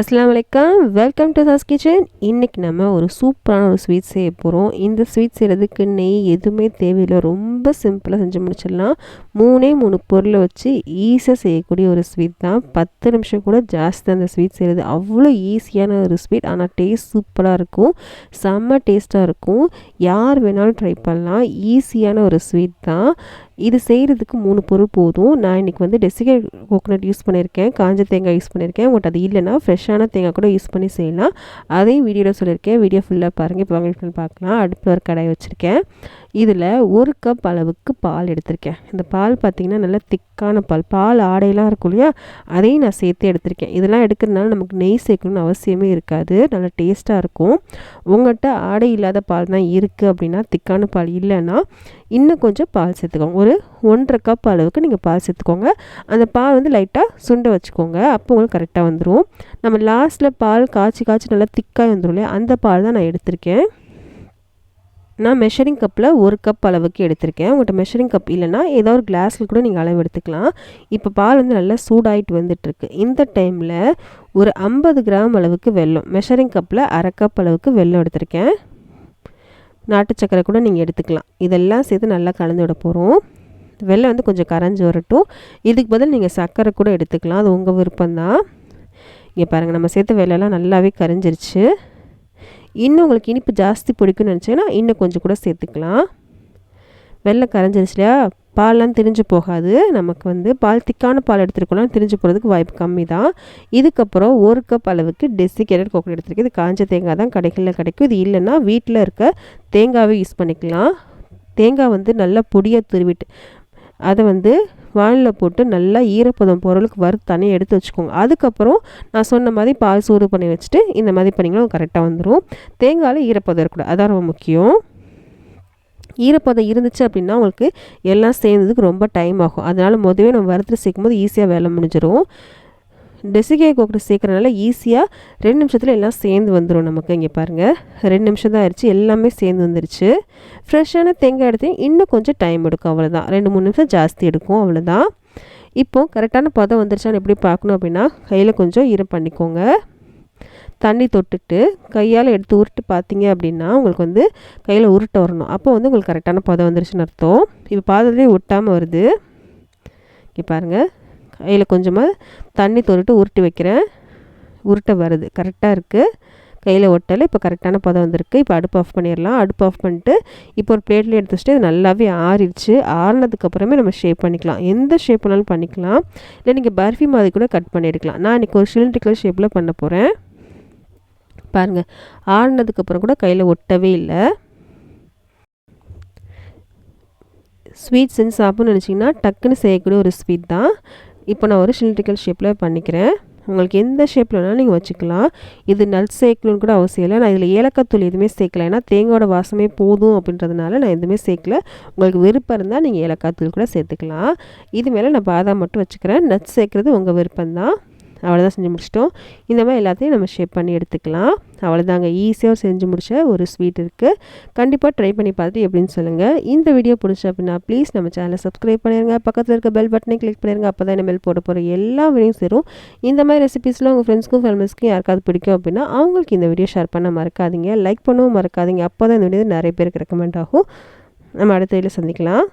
அஸ்லாம் வலைக்கம் welcome to sauce kitchen இன்றைக்கி நம்ம ஒரு சூப்பரான ஒரு ஸ்வீட் செய்ய போகிறோம் இந்த ஸ்வீட் செய்கிறதுக்கு நெய் எதுவுமே தேவையில்லை. ரொம்ப சிம்பிளாக செஞ்சு முடிச்சிடலாம். மூணே மூணு பொருளை வச்சு ஈஸியாக செய்யக்கூடிய ஒரு ஸ்வீட் தான். பத்து நிமிஷம் கூட ஜாஸ்தி அந்த ஸ்வீட் செய்கிறது அவ்வளோ ஈஸியான ஒரு ஸ்வீட் ஆனால் டேஸ்ட் சூப்பராக இருக்கும். செம்ம டேஸ்ட்டாக இருக்கும். யார் வேணாலும் ட்ரை பண்ணலாம். ஈஸியான ஒரு ஸ்வீட் தான். இது செய்கிறதுக்கு மூணு பொருள் போதும். நான் இன்றைக்கி வந்து டெசிகேட் கோகோனட் யூஸ் பண்ணியிருக்கேன். காஞ்ச தேங்காய் யூஸ் பண்ணியிருக்கேன். உங்கள்கிட்ட அது இல்லைன்னா ஃப்ரெஷ்ஷான தேங்காய் கூட யூஸ் பண்ணி செய்யலாம். அதையும் வீடியோவில் சொல்லியிருக்கேன். வீடியோ ஃபுல்லாக பாருங்கள் இப்போ வாங்கிட்டு பார்க்கலாம். அடுப்பில் ஒரு கடாய் வச்சுருக்கேன். இதில் ஒரு கப் அளவுக்கு பால் எடுத்திருக்கேன். இந்த பால் பார்த்திங்கன்னா நல்லா திக்கான பால். பால் ஆடையெல்லாம் இருக்கும் இல்லையா? அதையும் நான் சேர்த்து எடுத்திருக்கேன். இதெல்லாம் எடுக்கிறதுனால நமக்கு நெய் சேர்க்கணும்னு அவசியமே இருக்காது. நல்லா டேஸ்ட்டாக இருக்கும். உங்கள்கிட்ட ஆடை இல்லாத பால் தான் இருக்குது அப்படின்னா திக்கான பால் இல்லைன்னா இன்னும் கொஞ்சம் பால் சேர்த்துக்கோங்க. ஒரு ஒன்றரை கப் அளவுக்கு நீங்கள் பால் சேர்த்துக்கோங்க. அந்த பால் வந்து லைட்டாக சுண்டை வச்சுக்கோங்க. அப்போ உங்களுக்கு கரெக்டாக வந்துடும் நம்ம லாஸ்ட்டில் பால் காய்ச்சி காய்ச்சி நல்லா திக்காக வந்துடும் இல்லையா? அந்த பால் தான் நான் எடுத்திருக்கேன். நான் மெஷரிங் கப்பில் ஒரு கப் அளவுக்கு எடுத்திருக்கேன். உங்கள்கிட்ட மெஷரிங் கப் இல்லைனா ஏதோ ஒரு கிளாஸில் கூட நீங்கள் அளவு எடுத்துக்கலாம். இப்போ பால் வந்து நல்லா சூடாகிட்டு வந்துட்டுருக்கு. இந்த டைமில் ஒரு ஐம்பது கிராம் அளவுக்கு வெல்லம் மெஷரிங் கப்பில் அரை கப் அளவுக்கு வெல்லம் எடுத்திருக்கேன். நாட்டு சக்கரை கூட நீங்கள் எடுத்துக்கலாம். இதெல்லாம் சேர்த்து நல்லா கலந்து விட போகிறோம் வெள்ளம் வந்து கொஞ்சம் கரைஞ்சி வரட்டும். இதுக்கு பதில் நீங்கள் சர்க்கரை கூட எடுத்துக்கலாம். அது உங்கள் விருப்பம்தான். இங்கே பாருங்கள் நம்ம சேர்த்த வெள்ளம்லாம் நல்லாவே கரைஞ்சிருச்சு. இன்னும் உங்களுக்கு இனிப்பு ஜாஸ்தி பிடிக்கும்னு நினச்சிங்கன்னா இன்னும் கொஞ்சம் கூட சேர்த்துக்கலாம். வெள்ளை கரைஞ்சிருச்சு இல்லையா? பால்லாம் திரிஞ்சு போகாது. நமக்கு வந்து பால் திக்கான பால் எடுத்துருக்கோம்னா திரிஞ்சு போகிறதுக்கு வாய்ப்பு கம்மி தான் இதுக்கப்புறம் ஒரு கப் அளவுக்கு டெசிகேட்டட் கோகோனட் எடுத்துருக்கு இது காஞ்ச தேங்காய் தான் கடைகளில் கிடைக்கும். இது இல்லைன்னா வீட்டில் இருக்க தேங்காவே யூஸ் பண்ணிக்கலாம். தேங்காய் வந்து நல்லா பொடியாக துருவிட்டு அதை வந்து வானில் போட்டு நல்லா ஈரப்பதம் பொருளுக்கு வறுத்து தனியாக எடுத்து வச்சுக்கோங்க. அதுக்கப்புறம் நான் சொன்ன மாதிரி பால் சூடு பண்ணி வச்சுட்டு இந்த மாதிரி பண்ணிங்கன்னா கரெக்டாக வந்துடும் தேங்காயில் ஈரப்பதம் இருக்கக்கூடாது. அதான் ரொம்ப முக்கியம். ஈரப்பதம் இருந்துச்சு அப்படின்னா உங்களுக்கு எல்லாம் சேர்ந்ததுக்கு ரொம்ப டைம் ஆகும். அதனால் முதவே நம்ம வறுத்து சேர்க்கும் போது ஈஸியாக வேலை முடிஞ்சிடும் டெசிகே கோக்கட்டு சேர்க்குறனால ஈஸியாக ரெண்டு நிமிஷத்தில் எல்லாம் சேர்ந்து வந்துடும் நமக்கு. இங்கே பாருங்கள் ரெண்டு நிமிஷம் தான் ஆயிடுச்சு. எல்லாமே சேர்ந்து வந்துருச்சு. ஃப்ரெஷ்ஷான தேங்காய் எடுத்து இன்னும் கொஞ்சம் டைம் எடுக்கும். அவ்வளோதான் ரெண்டு மூணு நிமிஷம் ஜாஸ்தி எடுக்கும். அவ்வளோதான் இப்போது கரெக்டான பதம் வந்துருச்சான்னு எப்படி பார்க்கணும் அப்படின்னா கையில் கொஞ்சம் ஈரம் பண்ணிக்கோங்க. தண்ணி தொட்டுட்டு கையால் எடுத்து உருட்டு பார்த்தீங்க அப்படின்னா உங்களுக்கு வந்து கையில் உருட்ட வரணும். அப்போ வந்து உங்களுக்கு கரெக்டான பதம் வந்துருச்சுன்னு அர்த்தம். இப்போ பாதத்துலேயே ஒட்டாமல் வருது. இங்கே பாருங்கள் கையில் கொஞ்சமாக தண்ணி தொட்டுட்டு உருட்டி வைக்கிறேன். உருட்டை வருது. கரெக்டாக இருக்குது கையில் ஒட்டலை. இப்போ கரெக்டான பதம் வந்திருக்கு. இப்போ அடுப்பு ஆஃப் பண்ணிடலாம். அடுப்பு ஆஃப் பண்ணிட்டு இப்போ ஒரு பிளேட்டில் எடுத்து வச்சுட்டு இது நல்லாவே ஆறிடுச்சு. ஆறினதுக்கப்புறமே நம்ம ஷேப் பண்ணிக்கலாம். எந்த ஷேப் வேணாலும் பண்ணிக்கலாம். இல்லை நீங்கள் பர்ஃபி மாதிரி கூட கட் பண்ணி எடுக்கலாம் நான் இன்றைக்கி ஒரு சிலிண்ட்ரிக்கல் ஷேப்பில் பண்ண போகிறேன் பாருங்கள் ஆறினதுக்கப்புறம் கூட கையில் ஒட்டவே இல்லை. ஸ்வீட் செஞ்சு சாப்பிட்ணுன்னு நினச்சிங்கன்னா டக்குன்னு செய்யக்கூடிய ஒரு ஸ்வீட் தான். இப்போ நான் ஒரு சிலிண்ட்ரிக்கல் ஷேப்பில் பண்ணிக்கிறேன். உங்களுக்கு எந்த ஷேப்பில் வேணாலும் நீங்கள் வச்சுக்கலாம். இது நல் சேர்க்கணுன்னு கூட அவசியம் இல்லை. நான் இதில் ஏலக்காய் தூள் எதுவுமே சேர்க்கல. ஏன்னா தேங்காயோட வாசமே போதும் அப்படின்றதுனால நான் எதுவுமே சேர்க்கல. உங்களுக்கு விருப்பம் இருந்தால் நீங்கள் ஏலக்காய் தூள் கூட சேர்த்துக்கலாம். இது மேலே நான் பாதாம் மட்டும் வச்சுக்கிறேன். நட்ஸ் சேர்க்குறது உங்கள் விருப்பம் தான் அவ்வளோதான் செஞ்சு முடிச்சிட்டோம். இந்த மாதிரி எல்லாத்தையும் நம்ம ஷேப் பண்ணி எடுத்துக்கலாம். அவ்வளோதாங்க ஈஸியாக செஞ்சு முடிச்ச ஒரு ஸ்வீட் இருக்குது கண்டிப்பாக ட்ரை பண்ணி பார்த்துட்டு எப்படின்னு சொல்லுங்கள் இந்த வீடியோ பிடிச்ச அப்படின்னா ப்ளீஸ் நம்ம சேனலை சப்ஸ்கிரைப் பண்ணிடுங்க பக்கத்தில் இருக்க பெல் பட்டனை கிளிக் பண்ணிடுங்க அப்போ தான் இனிமேல் போட போகிற எல்லா வீடியும் சேரும். இந்த மாதிரி ரெசிபீஸ்லாம் உங்கள் ஃப்ரெண்ட்ஸ்க்கும் ஃபேமிலிஸ்க்கும் யாருக்காவது பிடிக்கும் அப்படின்னா அவங்களுக்கு இந்த வீடியோ ஷேர் பண்ண மறக்காதீங்க. லைக் பண்ணவும் மறக்காதீங்க. அப்போ தான் இந்த வீடியோ நிறைய பேருக்கு ரெக்கமெண்ட் ஆகும். நம்ம அடுத்த வீடியோ சந்திக்கலாம்.